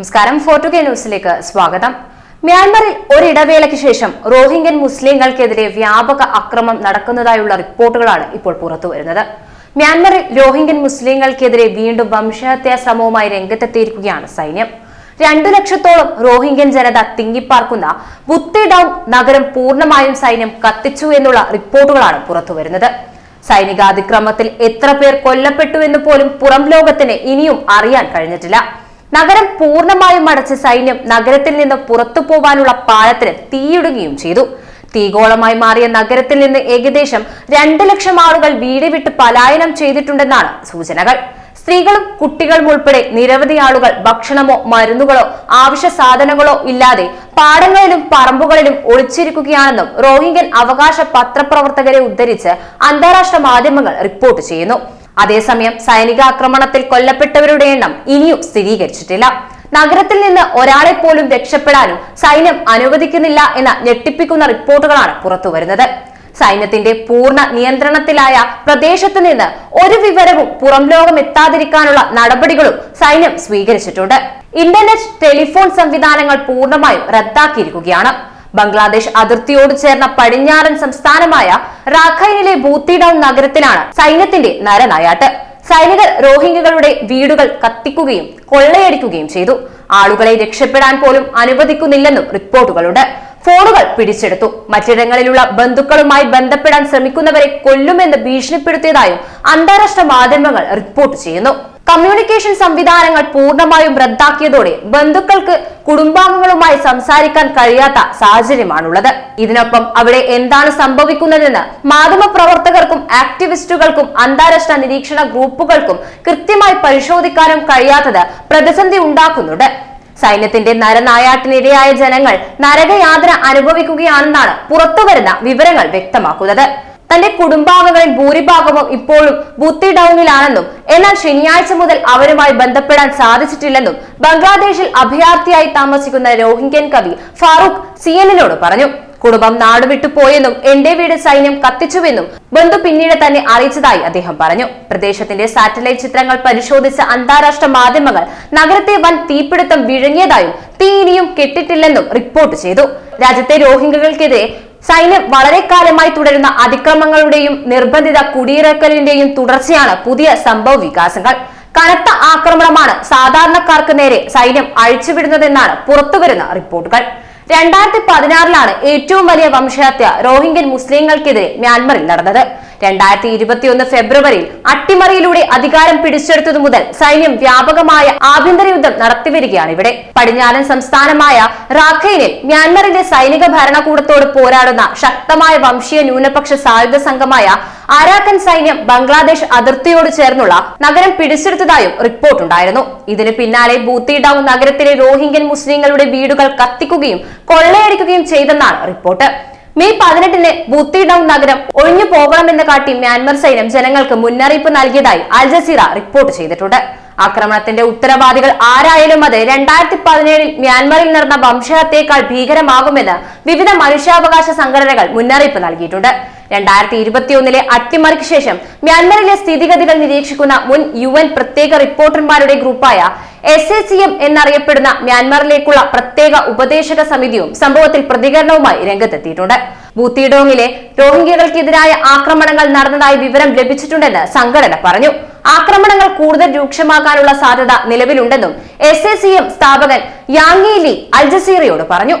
നമസ്കാരം. ഫോർട്ടു കെ ന്യൂസിലേക്ക് സ്വാഗതം. മ്യാൻമറിൽ ഒരിടവേളയ്ക്ക് ശേഷം റോഹിംഗ്യൻ മുസ്ലിങ്ങൾക്കെതിരെ വ്യാപക അക്രമം നടക്കുന്നതായുള്ള റിപ്പോർട്ടുകളാണ് ഇപ്പോൾ പുറത്തുവരുന്നത് മ്യാൻമറിൽ റോഹിംഗ്യൻ മുസ്ലിങ്ങൾക്കെതിരെ വീണ്ടും വംശഹത്യാ ശ്രമവുമായി രംഗത്തെത്തിയിരിക്കുകയാണ് സൈന്യം. രണ്ടു ലക്ഷത്തോളം റോഹിംഗ്യൻ ജനത തിങ്ങിപ്പാർക്കുന്ന ബുത്തി ഡൌൺ നഗരം പൂർണമായും സൈന്യം കത്തിച്ചു എന്നുള്ള റിപ്പോർട്ടുകളാണ് പുറത്തുവരുന്നത് സൈനികാതിക്രമത്തിൽ എത്ര പേർ കൊല്ലപ്പെട്ടു എന്ന് പോലും പുറം ലോകത്തിന് ഇനിയും അറിയാൻ കഴിഞ്ഞിട്ടില്ല. നഗരം പൂർണമായും അടച്ച സൈന്യം നഗരത്തിൽ നിന്ന് പുറത്തു പോവാനുള്ള പാലത്തിന് തീയിടുകയും ചെയ്തു. തീഗോളമായി മാറിയ നഗരത്തിൽ നിന്ന് ഏകദേശം രണ്ട് ലക്ഷം ആളുകൾ വീട് വിട്ട് പലായനം ചെയ്തിട്ടുണ്ടെന്നാണ് സൂചനകൾ. സ്ത്രീകളും കുട്ടികളും ഉൾപ്പെടെ നിരവധി ആളുകൾ ഭക്ഷണമോ മരുന്നുകളോ ആവശ്യ സാധനങ്ങളോ ഇല്ലാതെ പാടങ്ങളിലും പറമ്പുകളിലും ഒളിച്ചിരിക്കുകയാണെന്നും റോഹിംഗ്യൻ അവകാശ പത്രപ്രവർത്തകരെ ഉദ്ധരിച്ച് അന്താരാഷ്ട്ര മാധ്യമങ്ങൾ റിപ്പോർട്ട് ചെയ്യുന്നു. അതേസമയം സൈനികാക്രമണത്തിൽ കൊല്ലപ്പെട്ടവരുടെ എണ്ണം ഇനിയും സ്ഥിരീകരിച്ചിട്ടില്ല. നഗരത്തിൽ നിന്ന് ഒരാളെ പോലും രക്ഷപ്പെടാനും സൈന്യം അനുവദിക്കുന്നില്ല എന്ന ഞെട്ടിപ്പിക്കുന്ന റിപ്പോർട്ടുകളാണ് പുറത്തുവരുന്നത് സൈന്യത്തിന്റെ പൂർണ നിയന്ത്രണത്തിലായ പ്രദേശത്ത് നിന്ന് ഒരു വിവരവും പുറം ലോകം എത്താതിരിക്കാനുള്ള നടപടികളും സൈന്യം സ്വീകരിച്ചിട്ടുണ്ട്. ഇന്റർനെറ്റ് ടെലിഫോൺ സംവിധാനങ്ങൾ പൂർണമായും റദ്ദാക്കിയിരിക്കുകയാണ്. ബംഗ്ലാദേശ് അതിർത്തിയോട് ചേർന്ന പടിഞ്ഞാറൻ സംസ്ഥാനമായ റാഖൈനിലെ ബൂത്തി ഡൌൺ നഗരത്തിലാണ് സൈന്യത്തിന്റെ നരനായാട്ട്. സൈനികർ റോഹിംഗ്യകളുടെ വീടുകൾ കത്തിക്കുകയും കൊള്ളയടിക്കുകയും ചെയ്തു. ആളുകളെ രക്ഷപ്പെടാൻ പോലും അനുവദിക്കുന്നില്ലെന്നും റിപ്പോർട്ടുകളുണ്ട്. ഫോണുകൾ പിടിച്ചെടുത്തു. മറ്റിടങ്ങളിലുള്ള ബന്ധുക്കളുമായി ബന്ധപ്പെടാൻ ശ്രമിക്കുന്നവരെ കൊല്ലുമെന്ന് ഭീഷണിപ്പെടുത്തിയതായും അന്താരാഷ്ട്ര മാധ്യമങ്ങൾ റിപ്പോർട്ട് ചെയ്യുന്നു. കമ്മ്യൂണിക്കേഷൻ സംവിധാനങ്ങൾ പൂർണമായും റദ്ദാക്കിയതോടെ ബന്ധുക്കൾക്ക് കുടുംബാംഗങ്ങളുമായി സംസാരിക്കാൻ കഴിയാത്ത സാഹചര്യമാണുള്ളത്. ഇതിനൊപ്പം അവിടെ എന്താണ് സംഭവിക്കുന്നതെന്ന് മാധ്യമപ്രവർത്തകർക്കും ആക്ടിവിസ്റ്റുകൾക്കും അന്താരാഷ്ട്ര നിരീക്ഷണ ഗ്രൂപ്പുകൾക്കും കൃത്യമായി പരിശോധിക്കാനും കഴിയാത്തത് പ്രതിസന്ധി ഉണ്ടാക്കുന്നുണ്ട്. സൈന്യത്തിന്റെ നരനായാട്ടിനിരയായ ജനങ്ങൾ നരകയാതന അനുഭവിക്കുകയാണെന്നാണ് പുറത്തുവരുന്ന വിവരങ്ങൾ വ്യക്തമാക്കുന്നത്. തന്റെ കുടുംബാംഗങ്ങളിൽ ഭൂരിഭാഗവും ഇപ്പോഴും ബുത്തി ഡൌണിലാണെന്നും എന്നാൽ ശനിയാഴ്ച മുതൽ അവരുമായി ബന്ധപ്പെടാൻ സാധിച്ചിട്ടില്ലെന്നും ബംഗ്ലാദേശിൽ അഭയാർത്ഥിയായി താമസിക്കുന്ന രോഹിംഗ്യൻ കവി ഫാറൂഖ് സി എന്നിനോട് പറഞ്ഞു. കുടുംബം നാടുവിട്ടു പോയെന്നും എന്റെ വീട് സൈന്യം കത്തിച്ചുവെന്നും ബന്ധു പിന്നീട് തന്നെ അറിയിച്ചതായി അദ്ദേഹം പറഞ്ഞു. പ്രദേശത്തിന്റെ സാറ്റലൈറ്റ് ചിത്രങ്ങൾ പരിശോധിച്ച അന്താരാഷ്ട്ര മാധ്യമങ്ങൾ നഗരത്തെ വൻ തീപിടുത്തം വിഴുങ്ങിയതായും തീ ഇനിയും കെട്ടിട്ടില്ലെന്നും റിപ്പോർട്ട് ചെയ്തു. രാജ്യത്തെ രോഹിംഗ്യകൾക്കെതിരെ സൈന്യം വളരെ കാലമായി തുടരുന്ന അതിക്രമങ്ങളുടെയും നിർബന്ധിത കുടിയിറക്കലിന്റെയും തുടർച്ചയാണ് പുതിയ സംഭവ വികാസങ്ങൾ. കനത്ത ആക്രമണമാണ് സാധാരണക്കാർക്ക് നേരെ സൈന്യം അഴിച്ചുവിടുന്നതെന്നാണ് പുറത്തുവരുന്ന റിപ്പോർട്ടുകൾ. രണ്ടായിരത്തി പതിനാറിലാണ് ഏറ്റവും വലിയ വംശഹത്യ റോഹിംഗ്യൻ മുസ്ലിങ്ങൾക്കെതിരെ മ്യാൻമറിൽ നടന്നത്. രണ്ടായിരത്തി ഇരുപത്തിയൊന്ന് ഫെബ്രുവരിയിൽ അട്ടിമറിയിലൂടെ അധികാരം പിടിച്ചെടുത്തതു മുതൽ സൈന്യം വ്യാപകമായ ആഭ്യന്തര യുദ്ധം നടത്തിവരികയാണ് ഇവിടെ. പടിഞ്ഞാറൻ സംസ്ഥാനമായ റാഖൈനിൽ മ്യാൻമറിന്റെ സൈനിക ഭരണകൂടത്തോട് പോരാടുന്ന ശക്തമായ വംശീയ ന്യൂനപക്ഷ സായുധ സംഘമായ അരാക്കൻ സൈന്യം ബംഗ്ലാദേശ് അതിർത്തിയോട് ചേർന്നുള്ള നഗരം പിടിച്ചെടുത്തതായും റിപ്പോർട്ടുണ്ടായിരുന്നു. ഇതിന് പിന്നാലെ ബൂത്തി ഡൌൺ നഗരത്തിലെ റോഹിംഗ്യൻ മുസ്ലിങ്ങളുടെ വീടുകൾ കത്തിക്കുകയും കൊള്ളയടിക്കുകയും ചെയ്തെന്നാണ് റിപ്പോർട്ട്. മെയ് പതിനെട്ടിന് ബുത്തി ഡൌൺ നഗരം ഒഴിഞ്ഞു പോകണമെന്ന് കാട്ടി മ്യാൻമർ സൈന്യം ജനങ്ങൾക്ക് മുന്നറിയിപ്പ് നൽകിയതായി അൽ ജസീറ റിപ്പോർട്ട് ചെയ്തിട്ടുണ്ട്. ആക്രമണത്തിന്റെ ഉത്തരവാദികൾ ആരായാലും അത് രണ്ടായിരത്തി പതിനേഴിൽ മ്യാൻമറിൽ നടന്ന വംശഹത്യേക്കാൾ ഭീകരമാകുമെന്ന് വിവിധ മനുഷ്യാവകാശ സംഘടനകൾ മുന്നറിയിപ്പ് നൽകിയിട്ടുണ്ട്. രണ്ടായിരത്തി ഇരുപത്തിയൊന്നിലെ അട്ടിമറിക്ക് ശേഷം മ്യാൻമറിലെ സ്ഥിതിഗതികൾ നിരീക്ഷിക്കുന്ന മുൻ യു എൻ പ്രത്യേക റിപ്പോർട്ടർമാരുടെ ഗ്രൂപ്പായ എസ് എ സി എം എന്നറിയപ്പെടുന്ന മ്യാൻമറിലേക്കുള്ള പ്രത്യേക ഉപദേശക സമിതിയും സംഭവത്തിൽ പ്രതികരണവുമായി രംഗത്തെത്തിയിട്ടുണ്ട്. ബൂത്തിഡോങ്ങിലെ റോഹിംഗ്യകൾക്കെതിരായ ആക്രമണങ്ങൾ നടന്നതായി വിവരം ലഭിച്ചിട്ടുണ്ടെന്ന് സംഘടന പറഞ്ഞു. ആക്രമണങ്ങൾ കൂടുതൽ രൂക്ഷമാകാനുള്ള സാധ്യത നിലവിലുണ്ടെന്നും എസ് എ സി എം സ്ഥാപകൻ യാങ്ങി ലി അൽ ജസീറയോട് പറഞ്ഞു.